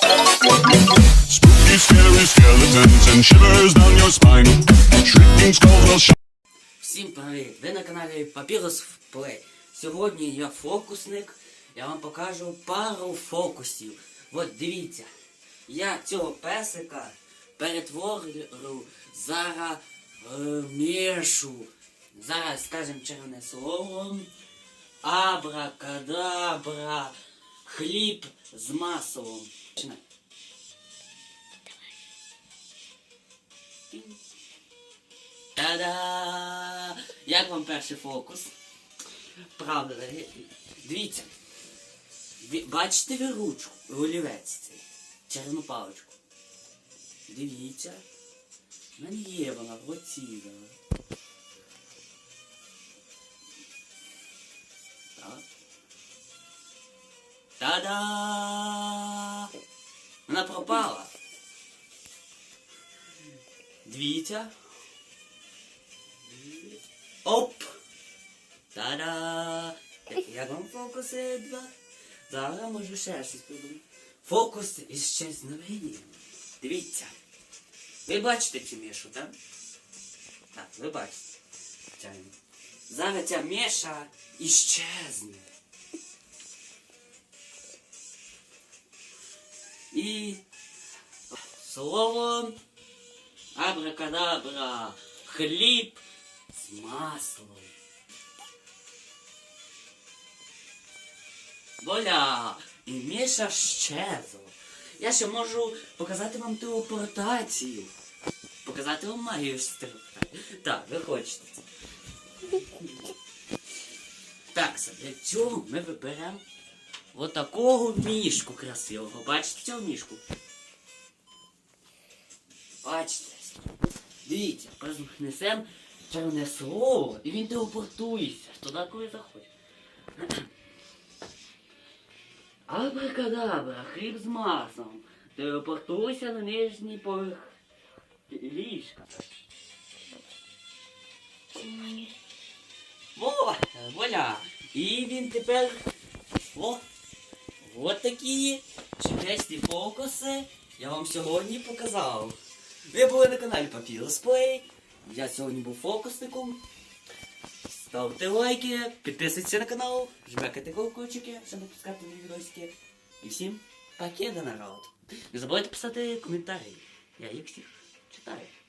Spooky, scary skeletons and shivers down your spine. Shrieking skulls will shock. Всім привіт! Ви на каналі Papyrus Play. Сьогодні я фокусник. Я вам покажу пару фокусів. От дивіться. Я цього песика перетворю зараз мішу. Зараз скажемо червоне слово. Абракадабра. Хліб з маслом. Починай. Та-да! Як вам перший фокус? Правда, дивіться. Бачите ви ручку, олівець цей, червону паличку. Дивіться. В мене є вона в руці. да. Та-да! Вона пропала. Дивіться. Оп! Та-да! Як вам фокуси два? Зараз можу ще щось придумати. Фокус із щезновенням. Дивіться. Ви бачите цю мішу, так? Так, ви бачите. Зараз ця міша іщезне. І слово абракадабра. Хліб з маслом. Воля! І Міша щезла. Я ще можу показати вам телепортацію. Показати вам магію телепортації. Так, ви хочете. Так, для цього ми виберемо отакого мішку красивого. Бачите цього мішку? Бачите? Дивіться, произнесемо червоне слово, і він телепортується туди, коли захоче. Абракадабра, хліб з маслом. Телепортуйся на нижній поверх ліжка. Во, воля. І він тепер. О! От такі чудесні фокуси я вам сьогодні показав. Ви були на каналі Play. Я сьогодні був фокусником. Ставте лайки, підписуйтесь на канал, жмякайте колокольчики, щоб не пускати нові відосики. І всім пакеда народ. Не забувайте писати коментарі. Я їх всіх читаю.